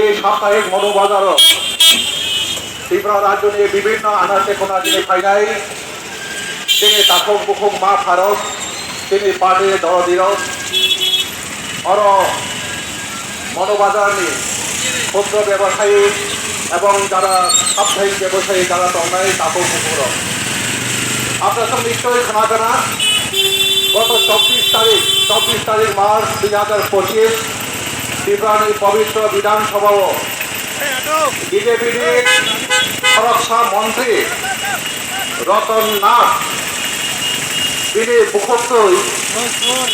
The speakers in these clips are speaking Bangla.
এই সাপ্তাহিক মনোবাজার ত্রিপুরা রাজ্য নিয়ে বিভিন্ন আনাচে কোনাচে ফাইনাই তিনি তাকক বুকুক মা ভারত, তিনি পার্টির দরদির অর মনোবাজার নিয়ে ক্ষুদ্র ব্যবসায়ী এবং যারা সাপ্তাহিক ব্যবসায়ী, যারা তন্নায় তাকক বুকুর আপনার সব নিশ্চয়ই শোনা জানা গত চব্বিশ তারিখ চব্বিশ তারিখ মার্চ দুই হাজার পঁচিশ ত্রিপুরার পবিত্র বিধানসভা বিজেপির সুরক্ষা মন্ত্রী রতন নাথ, তিনি মুখ্যই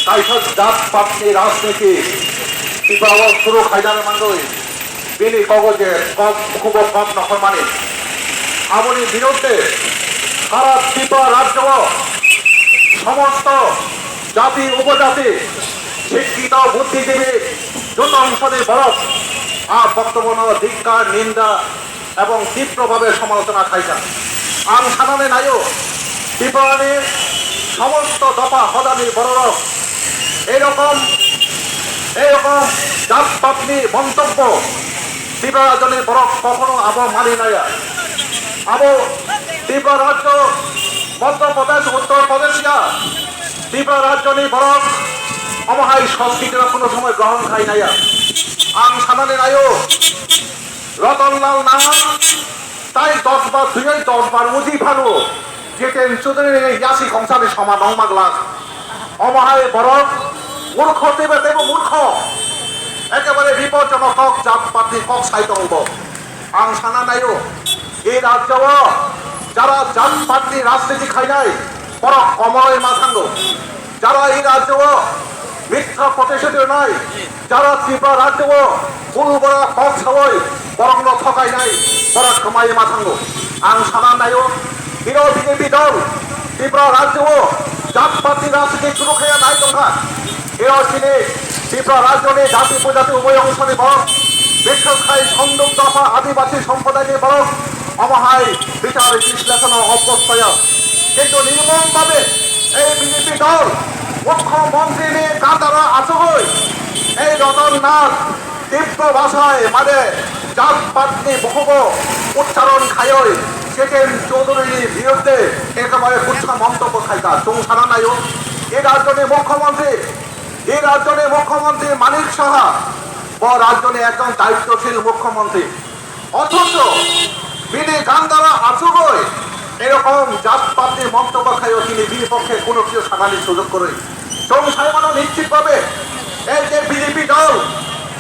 কাইসত জাত পাত্নী রাজনীতি ত্রিপুরা শুরু খাইদার মান্ডই তিনি কগজে কম, খুব কম নয় মানে। আমনি বিরুদ্ধে সারা ত্রিপুরা রাজ্য সমস্ত জাতি, উপজাতি, শিক্ষিত, বুদ্ধিজীবী যত অংশদের বরফ। আর বক্তব্য ধিক্কার, নিন্দা এবং তীব্রভাবে সমালোচনা খাইছা আম সাধারণে নাইও ত্রিপুরানি সমস্ত দফা হদানি বড় এইরকম এইরকম জাত পাতনি মন্তব্য ত্রিপুরা রাজনের বরফ কখনো আবো মানি নাইয়া আবো ত্রিপুরা রাজ্য, মধ্যপ্রদেশ, উত্তরপ্রদেশ ত্রিপুরা রাজ্য নিয়ে বরং অমহাই সংস্কৃতির কোনো সময় গ্রহণ খাই নাইয়া আম সামানে নাইও রতনলাল নাম। তাই দশ বার দুই দশ বার উজি ভালো। যেতেন চুদরে ইয়াসি সংসারে সমান অমাগলাস। অমহাই বরং মূর্খ দেবে দেব মূর্খ। একেবারে বিপজ্জনক হক জাত পাতি হক সাইত হব আং সানা নাইও এই রাজ্য যারা জাত পাতি রাজনীতি খাই নাই, বড় কমলের মাথাঙ্গ। যারা এই রাজ্য মিথ্যা প্রতিশ্রুতি নয় যারা ত্রিপুরা রাজ্য ফুল বড় পথ সবই বরং ঠকাই নাই বড় কমাই মাথাঙ্গ। আং সানা নাইও বিরো বিজেপি দল, ত্রিপুরা জাত পাতি রাজনীতি শুরু খেয়ে নাই তোমরা। এর চিনে ত্রিপুরা রাজ্য নিয়ে জাতি প্রজাতি উভয় অংশ নিয়ে বরং খাই সংযুক্ত দফা আদিবাসী সম্প্রদায় নিয়ে বরং অমহাই বিচার, বিশ্লেষণ ও অপস্তয় কিন্তু নির্মমভাবে এই বিজেপি দল মুখ্যমন্ত্রী নিয়ে কাতারা আসহই এই রতন নাথ তীব্র ভাষায় মানে জাত পাতনি বহুব উচ্চারণ খায়ই। সেকেন্ড চৌধুরীর বিরুদ্ধে একেবারে কুচ্ছ মন্তব্য খাইতা। চৌ সারা নাইও এই রাজ্যের মুখ্যমন্ত্রী এই রাজ্যের মুখ্যমন্ত্রী মানিক সাহা ও রাজ্যের একজন দায়িত্বশীল মুখ্যমন্ত্রী। অথচ তিনি গান দ্বারা আসুগই এরকম জাতপাতি মন্তব্য খাইও তিনি বিপক্ষে কোনো কিছু সামানিক সুযোগ করে সংসার মানে নিশ্চিতভাবে এই যে বিজেপি দল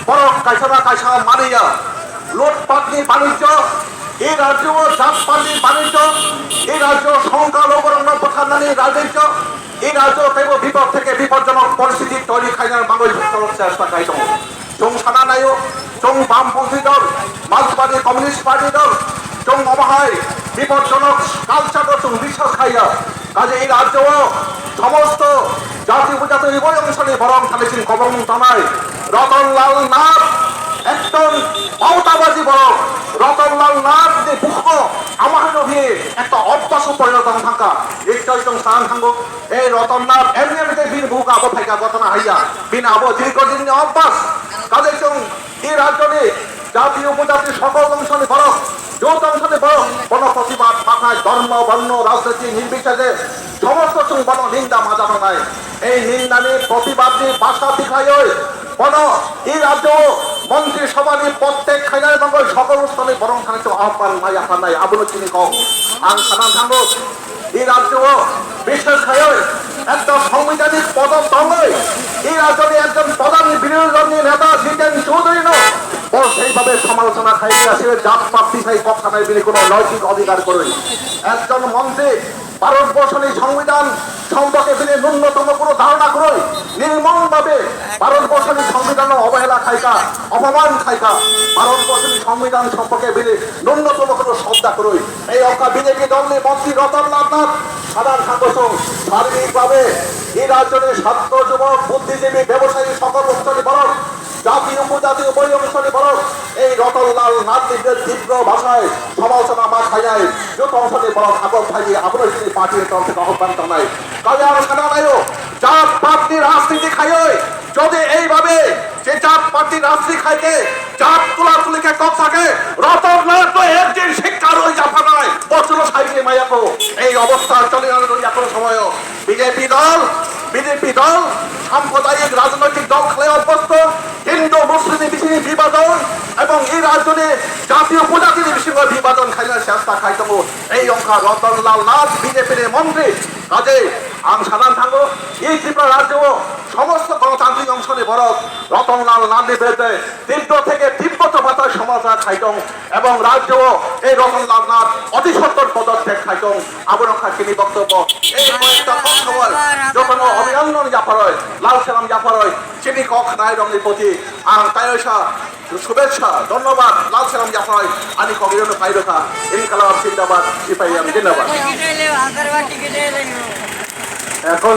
বড় কাইসারা কাইসা মানিয়া, লুটপাটনি বাণিজ্য এই রাজ্য জাতপাতি বাণিজ্য এই রাজ্য সংখ্যালঘুর প্রধানী রাজনীতি এই রাজ্য কেবল বিপদ থেকে বিপজ্জনক পরিস্থিতি তৈরি খাইনার চলার চেষ্টা খাইত চং সানা নাইও চং বামপন্থী দল, মার্ক্সবাদী কমিউনিস্ট পার্টি দল, চং অবহায়, বিপজ্জনক কালচার চং বিশ্বাস খাইয়া, কাজে এই রাজ্য সমস্ত জাতি উপজাতি উভয় নিয়ে বরং থামেছেন কবম থানায় রতনলাল নাথ একজন পাওতাবাজি বড়। রতনলাল নাথ যে মুখ্য আমার নভিয়ে একটা অভ্যাস পরিণত থাকা এইটাই তো স্থান থাঙ্গ এই রতননাথ এমনি এমনিতে বিন ভুক আবো থাকা ঘটনা হাইয়া। বিন আবো দীর্ঘদিন অভ্যাস। কাদের এই রাজ্যে জাতি উপজাতি সকল অংশ নিয়ে বড় যৌথ অংশ নিয়ে বড় কোন প্রতিবাদ মাথায় ধর্ম বর্ণ রাজনীতি নির্বিশেষে সমস্ত বড় নিন্দা মাজানো নাই। এই নিন্দা নিয়ে প্রতিবাদ নিয়ে ভাষা দিখায় কোন এই রাজ্য মন্ত্রী সভানি প্রত্যেক খাইনার মঙ্গল সকল স্থানে বরং খানে তো আহ্বান নাই আহ্বান নাই। আবুল চিনি কম এই রাজ্য খায় একটা এই রাজ্যে একজন প্রধান বিরোধী নেতা জিতেন চৌধুরী সেইভাবে সমালোচনা জাত চাই কথা নাই বিনি কোনো নৈতিক অধিকার করে একজন মন্ত্রী ভারতবর্ষ এই সংবিধান সম্পর্কে তিনি ন্যূনতম কোনো ধারণা করে নির্মম ভাবে ভারতবর্ষের সংবিধান অবহেলা খাইকা, অপমান খাইকা, ভারতবর্ষের সংবিধান সম্পর্কে বিনে ন্যূনতম কোনো শ্রদ্ধা করে এই অকা বিজেপি দল নিয়ে মন্ত্রী রতনলাল নাথ, সাধারণ সাংগঠন শারীরিকভাবে এই রাজ্যের ছাত্র, যুবক, বুদ্ধিজীবী, ব্যবসায়ী, সকল অঞ্চলে বরং জাতি উপজাতি উভয় অনুষ্ঠানে বরং এই রতনলাল নাথদের তীব্র ভাষায় সমালোচনা বা খাইয়ায় যত অংশে বরং আগর খাইয়ে আপনার তিনি পার্টির তরফ আহ্বান জানাই কাজে আরও নাইও, জাত পাত্রী রাজনীতি খাইয়ে যদি এইভাবে যে জাত পার্টি রাজনীতি খাইতে জাত তুলা তুলিকে কক থাকে রতন না তো একদিন শিক্ষার ওই জাফা নয় বছর সাইকে মাইয়াকো এই অবস্থা চলে গেল এখন সময় বিজেপি দল বিজেপি দল সাম্প্রদায়িক রাজনৈতিক দল খেলে অভ্যস্ত হিন্দু মুসলিম বিষয় বিভাজন এবং এই রাজনে জাতীয় প্রজাতির বিষয় বিভাজন খাইলে চেষ্টা খাইতব এই অঙ্কা রতনলাল নাথ, বিজেপির মন্ত্রী। কাজে আম সাধারণ থাকব। এই ত্রিপুরা রাজ্য সমস্ত গণতান্ত্রিক অংশনে ভরত রতনলাল নান্দি বিরুদ্ধে তীব্র থেকে তীব্রতর মাথায় সমাজা খাইটং এবং রাজ্য এই রতনলাল নাথ অতি সত্তর পদত্যাগ খাইটং আবরণ খাকিনি বক্তব্য এই যখন অভিনন্দন জাফার হয় লাল সালাম জাফার হয় চিনি কক নাই রঙের প্রতি আর তাই শুভেচ্ছা ধন্যবাদ লাল সালাম হয়। আমি কবিরণ পাই রেখা এই কালাম জিন্দাবাদ সিপাহী আমি জিন্দাবাদ। এখন